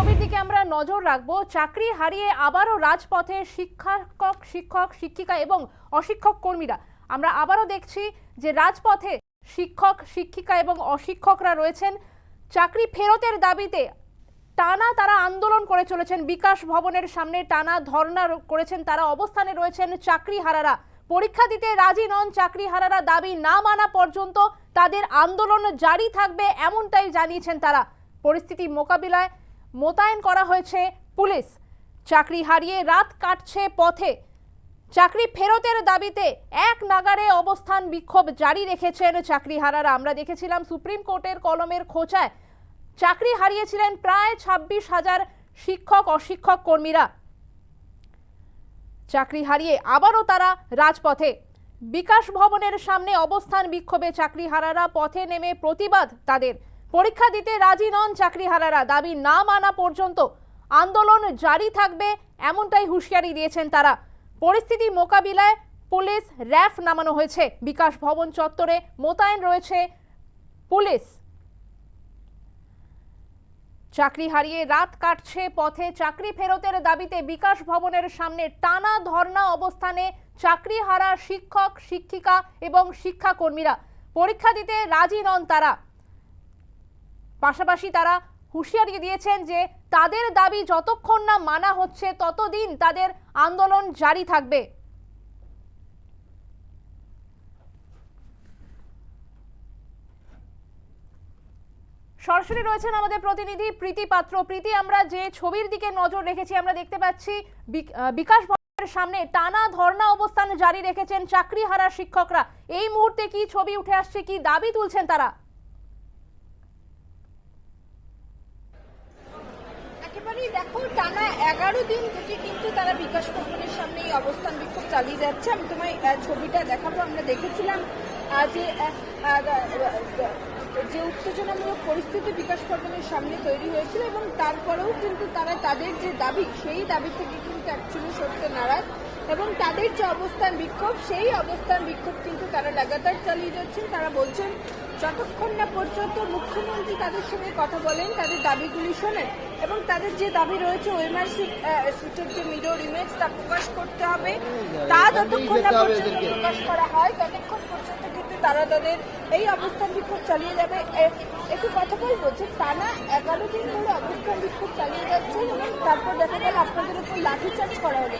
ছবির দিকে আমরা নজর রাখব। চাকরি হারিয়ে আবারও রাজপথে শিক্ষক শিক্ষক, শিক্ষিকা এবং অশিক্ষক কর্মীরা। আমরা আবারও দেখছি যে রাজপথে শিক্ষক, শিক্ষিকা এবং অশিক্ষকরা রয়েছেন। চাকরি ফেরতের দাবিতে টানা তারা আন্দোলন করে চলেছেন। বিকাশ ভবনের সামনে টানা ধর্ণা করেছেন তারা। অবস্থানে রয়েছেন চাকরি হারারা। পরীক্ষা দিতে রাজি নন চাকরি হারারা। দাবি না মানা পর্যন্ত তাদের আন্দোলন জারি থাকবে এমনটাই জানিয়েছেন তারা। পরিস্থিতি মোকাবিলায় মোতায়েন করা হয়েছে পুলিশ। চাকরি হারিয়ে রাত কাটছে পথে। চাকরি ফেরতের দাবিতে এক নাগারে অবস্থান বিক্ষোভ জারি রেখেছেন চাকরি চাকরিহারারা। আমরা দেখেছিলাম সুপ্রিম কোর্টের কলমের খোঁচায় চাকরি হারিয়েছিলেন প্রায় ছাব্বিশ হাজার শিক্ষক, অশিক্ষক কর্মীরা। চাকরি হারিয়ে আবারও তারা রাজপথে। বিকাশ ভবনের সামনে অবস্থান বিক্ষোভে চাকরিহারারা পথে নেমে প্রতিবাদ তাদের। পরীক্ষা দিতে রাজি নন চাকরিহারারা। দাবি না মানা পর্যন্ত আন্দোলন জারি থাকবে, এমনটাই হুঁশিয়ারি দিয়েছেন তারা। পরিস্থিতি মোকাবিলায় পুলিশ র্যাফ নামানো হয়েছে। বিকাশ ভবন চত্বরে মোতায়েন রয়েছে পুলিশ। চাকরি হারিয়ে রাত কাটছে পথে চাকরি ফেরতের দাবিতে বিকাশ ভবনের সামনে টানা ধর্ণা অবস্থানে চাকরি হারা শিক্ষক, শিক্ষিকা এবং শিক্ষাকর্মীরা। পরীক্ষা দিতে রাজি নন তারা। পাশাপাশি তারা হুঁশিয়ারি দিয়েছেন যে তাদের দাবি যতক্ষণ না মানা হচ্ছে, ততদিন তাদের আন্দোলন জারি থাকবে। সরাসরি রয়েছেন আমাদের প্রতিনিধি প্রীতি পাত্র। প্রীতি, আমরা যে ছবির দিকে নজর রেখেছি, আমরা দেখতে পাচ্ছি বিকাশ ভবনের সামনে টানা ধর্ণা অবস্থান জারি রেখেছেন চাকরি হারা শিক্ষকরা। এই মুহূর্তে কি ছবি উঠে আসছে, কি দাবি তুলছেন তারা? দেখো, টানা এগারো দিন থেকে কিন্তু তারা বিকাশ ভবনের সামনে এই অবস্থান বিক্ষোভ চালিয়ে যাচ্ছে। আমি তোমায় ছবিটা দেখাবো। আমরা দেখেছিলাম যে যে উত্তেজনামূলক পরিস্থিতি বিকাশ ভবনের সামনে তৈরি হয়েছিল এবং তারপরেও কিন্তু তারা তাদের যে দাবি, সেই দাবি থেকে কিন্তু অ্যাকচুয়ালি সরতে নারাজ। এবং তাদের যে অবস্থান বিক্ষোভ সেই অবস্থান বিক্ষোভ কিন্তু তারা লাগাতার চালিয়ে যাচ্ছেন। তারা বলছেন যতক্ষণ না পর্যন্ত মুখ্যমন্ত্রী তাদের সঙ্গে কথা বলেন তাদের দাবিগুলি শোনেন এবং তাদের যে দাবি রয়েছে ওএমআর সিটের যে মিরর ইমেজ তা প্রকাশ করতে হবে। তা যতক্ষণ না পর্যন্ত প্রকাশ করা হয় ততক্ষণ পর্যন্ত কিন্তু তারা তাদের এই অবস্থান বিক্ষোভ চালিয়ে যাবে। একটু কথা বলব যে টানা এগারো দিন ধরে অবস্থান বিক্ষোভ চালিয়ে যাচ্ছে এবং তারপর দেখা গেল আপনাদের উপর লাঠিচার্জ করা হলো।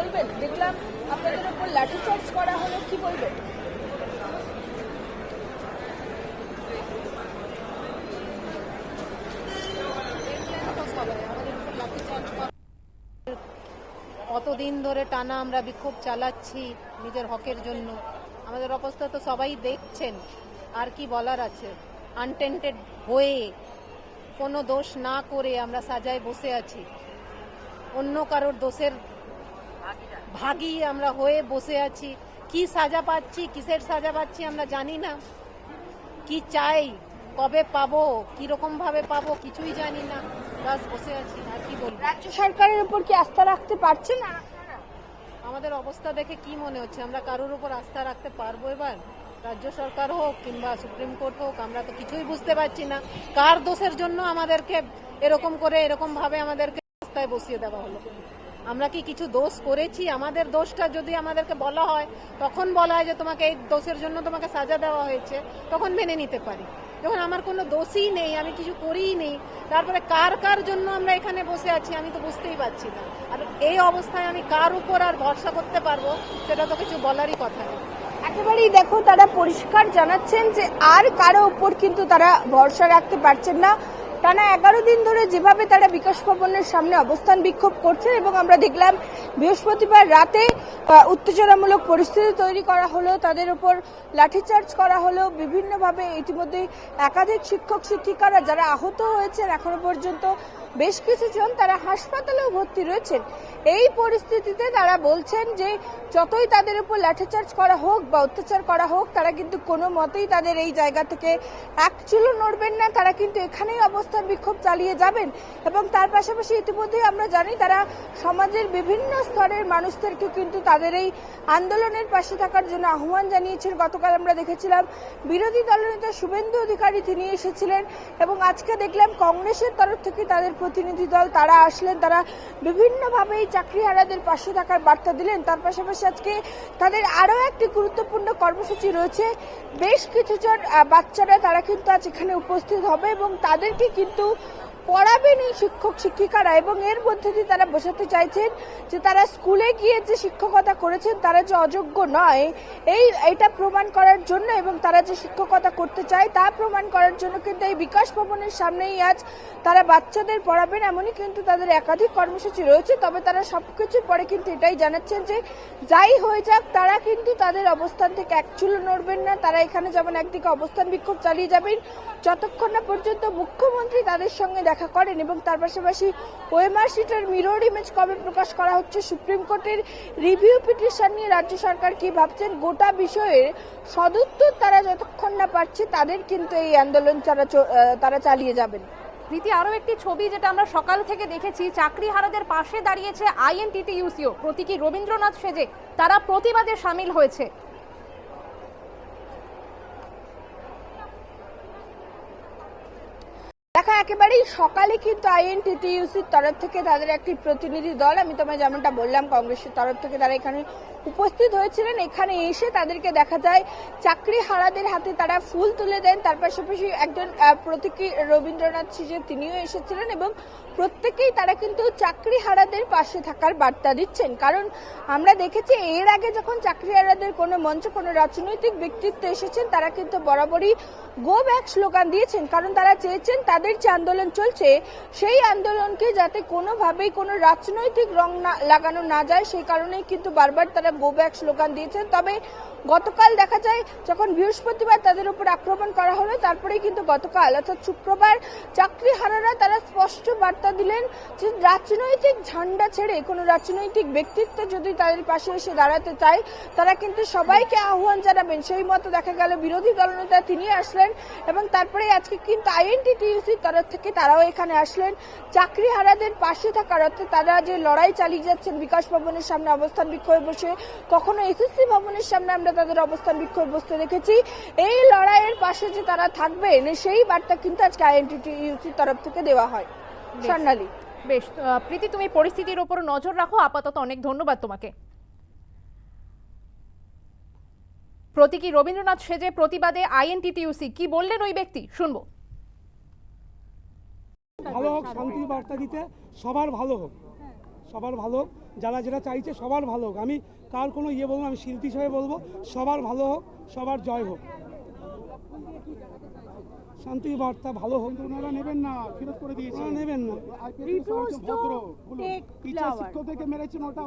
বলবেন? দেখলাম আপনাদের উপর লাঠিচার্জ করা হলো, কি বলবেন? কতদিন ধরে টানা আমরা বিক্ষোভ চালাচ্ছি নিজের হকের জন্য। আমাদের অবস্থা তো সবাই দেখছেন। আর কি বলার আছে? আনটেন্টেড হয়ে কোনো দোষ না করে আমরা সাজায় বসে আছি। অন্য কারোর দোষের ভাগী আমরা হয়ে বসে আছি। কি সাজা পাচ্ছি কিসের সাজা পাচ্ছি আমরা জানি না। কি চাই কবে পাবো কীরকম ভাবে পাবো কিছুই জানি না। বাস বসে আছি। আর কি বলব? রাজ্য সরকারের উপর কি আস্থা রাখতে পারছেন? না আমাদের অবস্থা দেখে কি মনে হচ্ছে? আমরা কারোর উপর আস্থা রাখতে পারব এবার? রাজ্য সরকার হোক কিংবা সুপ্রিম কোর্ট হোক আমরা তো কিছুই বুঝতে পারছি না। কার দোষের জন্য আমাদেরকে এরকম করে এরকম ভাবে আমাদেরকে রাস্তায় বসিয়ে দেওয়া হলো? আমরা কি কিছু দোষ করেছি? আমাদের দোষটা যদি আমাদেরকে বলা হয়, তখন বলা হয় যে তোমাকে এই দোষের জন্য তোমাকে সাজা দেওয়া হয়েছে। তখন মেনে নিতে পারি। যখন আমার কোনো দোষই নেই, আমি কিছু করিই নেই, তারপরে কার কার জন্য আমরা এখানে বসে আছি আমি তো বুঝতেই পারছি না। আর এই অবস্থায় আমি কার উপর আর ভরসা করতে পারব, সেটা তো কিছু বলারই কথা নেই। একেবারেই দেখো, তারা পরিষ্কার জানাচ্ছেন যে আর কারও উপর কিন্তু তারা ভরসা রাখতে পারছেন না। টানা এগারো দিন ধরে যেভাবে তারা বিকাশ ভবনের সামনে অবস্থান বিক্ষোভ করছে এবং আমরা দেখলাম বৃহস্পতিবার রাতে উত্তেজনামূলক পরিস্থিতি তৈরি করা হলো, তাদের উপর লাঠিচার্জ করা হলো। বিভিন্নভাবে ইতিমধ্যে একাধিক শিক্ষক, শিক্ষিকারা যারা আহত হয়েছেন এখনও পর্যন্ত, বেশ কিছু জন তারা হাসপাতালেও ভর্তি রয়েছেন। এই পরিস্থিতিতে তারা বলছেন যে, যতই তাদের উপর লাঠিচার্জ করা হোক বা অত্যাচার করা হোক, তারা কিন্তু কোনো মতেই তাদের এই জায়গা থেকে এক চুলো নড়বেন না। তারা কিন্তু এখানেই অবস্থান বিক্ষোভ চালিয়ে যাবেন এবং তার পাশাপাশি ইতিমধ্যেই আমরা জানি তারা সমাজের বিভিন্ন স্তরের মানুষদেরকে কিন্তু তাদের এই আন্দোলনের পাশে থাকার জন্য আহ্বান জানিয়েছেন। গতকাল আমরা দেখেছিলাম বিরোধী দলনেতা শুভেন্দু অধিকারী তিনি এসেছিলেন এবং আজকে দেখলাম কংগ্রেসের তরফ থেকে তাদের প্রতিনিধি দল তারা আসলেন, তারা বিভিন্নভাবে এই চাকরিহারাদের পাশে থাকার বার্তা দিলেন। তার পাশাপাশি আজকে তাদের আরও একটি গুরুত্বপূর্ণ কর্মসূচি রয়েছে। বেশ কিছু জন বাচ্চারা তারা কিন্তু আজ এখানে উপস্থিত হবে এবং তাদেরকে কিন্তু পড়াবেন এই শিক্ষক, শিক্ষিকারা এবং এর মধ্যে দিয়ে তারা বোঝাতে চাইছেন যে তারা স্কুলে গিয়ে যে শিক্ষকতা করেছেন তারা যে অযোগ্য নয়, এই এটা প্রমাণ করার জন্য এবং তারা যে শিক্ষকতা করতে চায় তা প্রমাণ করার জন্য কিন্তু এই বিকাশ ভবনের সামনেই আজ তারা বাচ্চাদের পড়াবেন এমনই কিন্তু তাদের একাধিক কর্মসূচি রয়েছে। তবে তারা সবকিছুর পরে কিন্তু এটাই জানাচ্ছেন যে যাই হয়ে যাক, তারা কিন্তু তাদের অবস্থান থেকে এক চুলো নড়বেন না। তারা এখানে যেমন একদিকে অবস্থান বিক্ষোভ চালিয়ে যাবেন, যতক্ষণ না পর্যন্ত মুখ্যমন্ত্রী তাদের সঙ্গে দেখা করেন এবং তার পাশাপাশি ওএমআর সিটের মিরর ইমেজ কবে প্রকাশ করা হচ্ছে সুপ্রিম কোর্টের রিভিউ পিটিশন নিয়ে রাজ্য সরকার কি ভাবছেন? গোটা বিষয়ের সদুত্তর তারা যতক্ষণ না পাচ্ছে তাদের কিন্তু এই আন্দোলন তারা তারা চালিয়ে যাবেন। রীতি আরও একটি ছবি যেটা আমরা সকাল থেকে দেখেছি চাকরি হারাদের পাশে দাঁড়িয়েছে আইএনটিটি ইউসিও প্রতীকী রবীন্দ্রনাথ সেজে। তারা প্রতিবাদে সামিল হয়েছে। দেখা, একেবারেই সকালে কিন্তু আইএনটিটিইউসির তরফ থেকে তাদের একটি প্রতিনিধি দল, আমি তোমায় যেমনটা বললাম, কংগ্রেসের তরফ থেকে তারা এখানে উপস্থিত হয়েছিলেন। এখানে এসে তাদেরকে দেখা যায়, চাকরি হারাদের হাতে তারা ফুল তুলে দেন। তার পাশাপাশি একজন প্রতীকী রবীন্দ্রনাথ সিজে তিনিও এসেছিলেন এবং প্রত্যেকেই তারা কিন্তু চাকরি হারাদের পাশে থাকার বার্তা দিচ্ছেন। কারণ আমরা দেখেছি, এর আগে যখন চাকরি হারাদের কোনো মঞ্চ কোনো রাজনৈতিক ব্যক্তিত্ব এসেছেন, তারা কিন্তু বরাবরই গো ব্যাক স্লোগান দিয়েছেন। কারণ তারা চেয়েছেন তাদের যে আন্দোলন চলছে, সেই আন্দোলনকে যাতে কোনোভাবেই কোনো রাজনৈতিক রং না, লাগানো না যায়, সেই কারণেই কিন্তু বারবার তারা গো ব্যাক স্লোগান দিয়েছেন। তবে গতকাল দেখা যায়, যখন বৃহস্পতিবার তাদের উপর আক্রমণ করা হলো, তারপরেই কিন্তু গতকাল, অর্থাৎ শুক্রবার, চাকরি হারারা তারা স্পষ্ট বার্তা দিলেন যে রাজনৈতিক ঝান্ডা ছেড়ে কোনো রাজনৈতিক ব্যক্তিত্ব যদি তাদের পাশে এসে দাঁড়াতে চায়, তারা কিন্তু সবাইকে আহ্বান জানাবেন। সেই মতো দেখা গেল বিরোধী দলনেতা তিনি আসলেন এবং তারপরে আজকে কিন্তু আইএনটি আইএনটিটিউসির তরফ থেকে তারাও এখানে আসলেন? চাকরি হারাদের পাশে থাকার অর্থাৎ তারা যে লড়াই চালিয়ে যাচ্ছেন বিকাশ ভবনের সামনে অবস্থান বিক্ষোভে বসে কখনো এসএসসি ভবনের সামনে আমরা তাদের অবস্থান বিক্ষোভে বসতে দেখেছি। এই লড়াইয়ের পাশে যে তারা থাকবেন সেই বার্তা কিন্তু আজকে আইএনটিটিউসির তরফ থেকে দেওয়া হয়। স্বর্ণালী। বেশ প্রীতি তুমি পরিস্থিতির ওপর নজর রাখো। আপাতত অনেক ধন্যবাদ তোমাকে। প্রতীকী রবীন্দ্রনাথ সেজে প্রতিবাদে আইএনটিটিউসি কি বললেন ওই ব্যক্তি? শুনব। ভালো হোক, শান্তির বার্তা দিতে সবার ভালো হোক। সবার ভালো হোক, যারা চাইছে সবার ভালো হোক। আমি কার কোনো ইয়ে বলব আমি শিল্পী হিসাবে বলব, সবার ভালো হোক, সবার জয় হোক। শান্তির বার্তা ভালো হোক ওনারা নেবেন না ফেরত করে দিয়েছে। নেবেন না। ভদ্র। টিচার শিক্ষকদেরকে মেরেছেন ওটা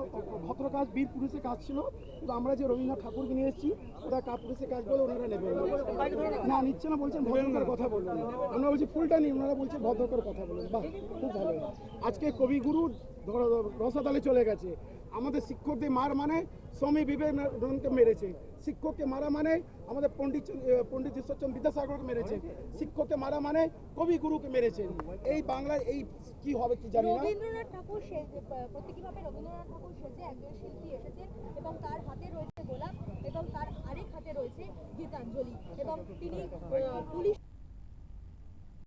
ভদ্র কাজ বীর পুরুষের কাজ ছিল। কিন্তু আমরা যে রবীন্দ্রনাথ ঠাকুরকে নিয়ে এসেছি ওটা কা পুরুষের কাজ বলে ওনারা নেবেন না। না নিচ্ছে না বলছেন ভদ্রকার কথা বলবেন আমরা বলছি ফুলটা নিই ওনারা বলছে ভদ্রকার কথা বলবেন বাহ খুব ভালো। আজকে কবিগুরু ধরো- রসাতলে চলে গেছে। আমাদের শিক্ষকদের মার মানে স্বামী বিবেকানন্দকে মেরেছে। শিক্ষককে মারা মানে আমাদের পণ্ডিত পণ্ডিত ঈশ্বরচন্দ্র বিদ্যাসাগরকে মেরেছে। শিক্ষককে মারা মানে কবি গুরুকে মেরেছেন এই বাংলায় এই কি হবে কি জানি না। রবীন্দ্রনাথ ঠাকুর প্রতীকীভাবে রবীন্দ্রনাথ ঠাকুর সেজে একজন শিল্পী এসেছেন এবং তার হাতে রয়েছে গোলাপ এবং তার আরেক হাতে রয়েছে গীতাঞ্জলি এবং তিনি পুলিশ